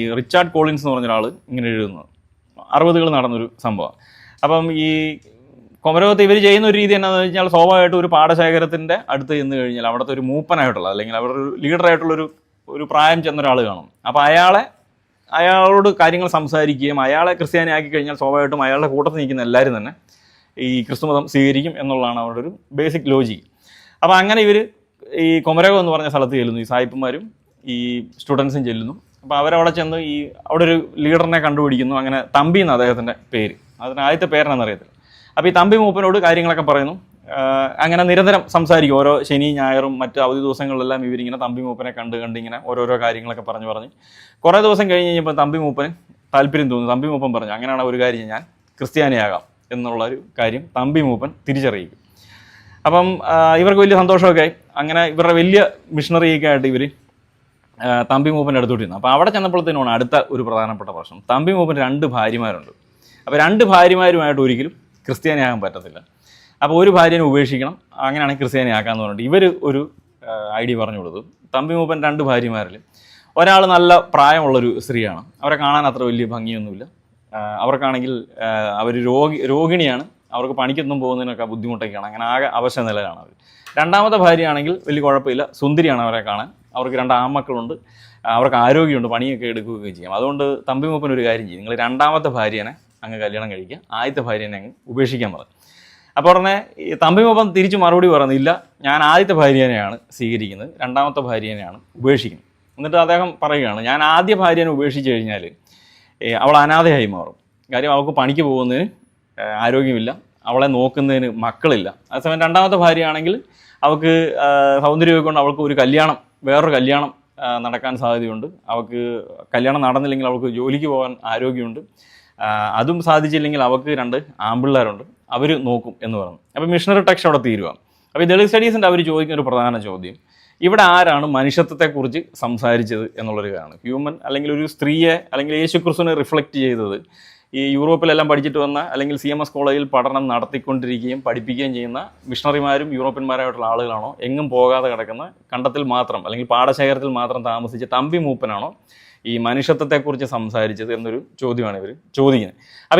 ഈ Richard Collins എന്ന് പറഞ്ഞ ഒരാൾ ഇങ്ങനെ എഴുതുന്നത് അറുപതുകൾ നടന്നൊരു സംഭവം. അപ്പം ഈ കൊമരകത്ത് ഇവർ ചെയ്യുന്ന ഒരു രീതി എന്താണെന്ന് വെച്ചാൽ സ്വാഭാവികമായിട്ടും ഒരു പാടശേഖരത്തിന്റെ അടുത്ത് ചെന്ന് കഴിഞ്ഞാൽ അവിടുത്തെ ഒരു മൂപ്പനായിട്ടുള്ള അല്ലെങ്കിൽ അവരുടെ ഒരു ലീഡറായിട്ടുള്ളൊരു ഒരു പ്രായം ചെന്ന ഒരാൾ കാണും. അപ്പോൾ അയാളെ അയാളോട് കാര്യങ്ങൾ സംസാരിക്കുകയും അയാളെ ക്രിസ്ത്യാനി ആക്കി കഴിഞ്ഞാൽ സ്വാഭാവികമായിട്ടും അയാളുടെ കൂട്ടത്തിൽ നിൽക്കുന്ന എല്ലാവരും തന്നെ ഈ ക്രിസ്തുമതം സ്വീകരിക്കും എന്നുള്ളതാണ് അവരുടെ ഒരു ബേസിക് ലോജിക്ക് അപ്പോൾ അങ്ങനെ ഇവർ ഈ കൊമരകം എന്ന് പറഞ്ഞ സ്ഥലത്ത് ചെല്ലുന്നു. ഈ സായിപ്പന്മാരും ഈ സ്റ്റുഡൻസും ചെല്ലുന്നു. അപ്പോൾ അവരവിടെ ചെന്ന് ഈ അവിടെ ഒരു ലീഡറിനെ കണ്ടുപിടിക്കുന്നു. അങ്ങനെ തമ്പി എന്ന് അദ്ദേഹത്തിന്റെ പേര്. അതിന് ആദ്യത്തെ പേരാണെന്ന് അറിയത്തില്ല. അപ്പോൾ ഈ തമ്പി മൂപ്പനോട് കാര്യങ്ങളൊക്കെ പറയുന്നു. അങ്ങനെ നിരന്തരം സംസാരിക്കും. ഓരോ ശനി ഞായറും മറ്റു അവധി ദിവസങ്ങളിലെല്ലാം ഇവരിങ്ങനെ തമ്പി മൂപ്പനെ കണ്ട് കണ്ട് ഇങ്ങനെ ഓരോരോ കാര്യങ്ങളൊക്കെ പറഞ്ഞു പറഞ്ഞ്. കുറേ ദിവസം കഴിഞ്ഞ് കഴിഞ്ഞപ്പോൾ തമ്പി മൂപ്പന് താല്പര്യം തോന്നുന്നു തമ്പി മൂപ്പൻ പറഞ്ഞു അങ്ങനെയാണ് ഒരു കാര്യം ഞാൻ ക്രിസ്ത്യാനിയാകാം എന്നുള്ള ഒരു കാര്യം തമ്പി മൂപ്പൻ തിരിച്ചറിയിക്കും. അപ്പം ഇവർക്ക് വലിയ സന്തോഷമൊക്കെ ആയി. അങ്ങനെ ഇവരുടെ വലിയ മിഷണറിയൊക്കെ ആയിട്ട് ഇവർ തമ്പി മൂപ്പന്റെ അടുത്തോട്ടിരുന്നു അപ്പോൾ അവിടെ ചെന്നപ്പോഴത്തേനുമാണ് അടുത്ത ഒരു പ്രധാനപ്പെട്ട പ്രശ്നം. തമ്പി മൂപ്പൻ രണ്ട് ഭാര്യമാരുണ്ട്. അപ്പോൾ രണ്ട് ഭാര്യമാരുമായിട്ട് ഒരിക്കലും ക്രിസ്ത്യാനിയാകാൻ പറ്റത്തില്ല. അപ്പോൾ ഒരു ഭാര്യനെ ഉപേക്ഷിക്കണം അങ്ങനെയാണെങ്കിൽ ക്രിസ്ത്യാനിയാക്കാമെന്ന് പറഞ്ഞിട്ട് ഇവർ ഒരു ഐഡിയ പറഞ്ഞു കൊടുത്തു. തമ്പി മൂപ്പൻ രണ്ട് ഭാര്യമാരിൽ ഒരാൾ നല്ല പ്രായമുള്ളൊരു സ്ത്രീയാണ്. അവരെ കാണാൻ അത്ര വലിയ ഭംഗിയൊന്നുമില്ല. അവർക്കാണെങ്കിൽ അവർ രോഗി രോഗിണിയാണ്. അവർക്ക് പണിക്കൊന്നും പോകുന്നതിനൊക്കെ ബുദ്ധിമുട്ടൊക്കെയാണ്. അങ്ങനെ ആകെ അവശ നിലയിലാണ് അവർ രണ്ടാമത്തെ ഭാര്യയാണെങ്കിൽ വലിയ കുഴപ്പമില്ല. സുന്ദരിയാണ് അവരെ കാണാൻ. അവർക്ക് രണ്ട് ആൺമക്കളുണ്ട് ആ, അവർക്ക് ആരോഗ്യമുണ്ട് പണിയൊക്കെ എടുക്കുകയൊക്കെ ചെയ്യാം. അതുകൊണ്ട് തമ്പി മൂപ്പൻ ഒരു കാര്യം ചെയ്യും. നിങ്ങൾ രണ്ടാമത്തെ ഭാര്യനെ അങ്ങ് കല്യാണം കഴിക്കുക. ആദ്യത്തെ ഭാര്യനെ അങ്ങ് ഉപേക്ഷിക്കാൻ പറഞ്ഞു അപ്പോൾ ഉടനെ തമ്പി മൂപ്പൻ തിരിച്ച് മറുപടി പറയുന്നില്ല. ഞാൻ ആദ്യത്തെ ഭാര്യനെയാണ് സ്വീകരിക്കുന്നത്. രണ്ടാമത്തെ ഭാര്യനെയാണ് ഉപേക്ഷിക്കുന്നത്. എന്നിട്ട് അദ്ദേഹം പറയുകയാണ് ഞാൻ ആദ്യ ഭാര്യനെ ഉപേക്ഷിച്ച് കഴിഞ്ഞാൽ അവൾ അനാഥയായി മാറും. കാര്യം അവൾക്ക് പണിക്ക് പോകുന്നതിന് ആരോഗ്യമില്ല. അവളെ നോക്കുന്നതിന് മക്കളില്ല. അതേസമയം രണ്ടാമത്തെ ഭാര്യയാണെങ്കിൽ അവൾക്ക് സൗന്ദര്യമൊക്കെ കൊണ്ട് അവൾക്ക് ഒരു കല്യാണം വേറൊരു കല്യാണം നടക്കാൻ സാധ്യതയുണ്ട്. അവൾക്ക് കല്യാണം നടന്നില്ലെങ്കിൽ അവൾക്ക് ജോലിക്ക് പോകാൻ ആരോഗ്യമുണ്ട്. അതും സാധിച്ചില്ലെങ്കിൽ അവൾക്ക് രണ്ട് ആമ്പിള്ളേരുണ്ട്. അവർ നോക്കും എന്ന് പറഞ്ഞു. അപ്പോൾ മിഷണറി ടെക്സ്റ്റ് അവിടെ തീരുക അപ്പോൾ ഈ ദളിത് സ്റ്റഡീസിന്റെ അവർ ചോദിക്കുന്ന ഒരു പ്രധാന ചോദ്യം. ഇവിടെ ആരാണ് മനുഷ്യത്വത്തെക്കുറിച്ച് സംസാരിച്ചത് എന്നുള്ളൊരു കാര്യമാണ് ഹ്യൂമൻ അല്ലെങ്കിൽ ഒരു സ്ത്രീയെ അല്ലെങ്കിൽ യേശു ക്രിസ്തുവിനെ റിഫ്ലക്റ്റ് ചെയ്തത് ഈ യൂറോപ്പിലെല്ലാം പഠിച്ചിട്ട് വന്ന അല്ലെങ്കിൽ സി എം എസ് കോളേജിൽ പഠനം നടത്തിക്കൊണ്ടിരിക്കുകയും പഠിപ്പിക്കുകയും ചെയ്യുന്ന മിഷണറിമാരും യൂറോപ്യന്മാരായിട്ടുള്ള ആളുകളാണോ? എങ്ങും പോകാതെ കിടക്കുന്ന കണ്ടത്തിൽ മാത്രം അല്ലെങ്കിൽ പാടശേഖരത്തിൽ മാത്രം താമസിച്ച തമ്പി മൂപ്പനാണോ ഈ മനുഷ്യത്വത്തെക്കുറിച്ച് സംസാരിച്ചത് എന്നൊരു ചോദ്യമാണ് ഇവർ ചോദിക്കുന്നത്. അപ്പോൾ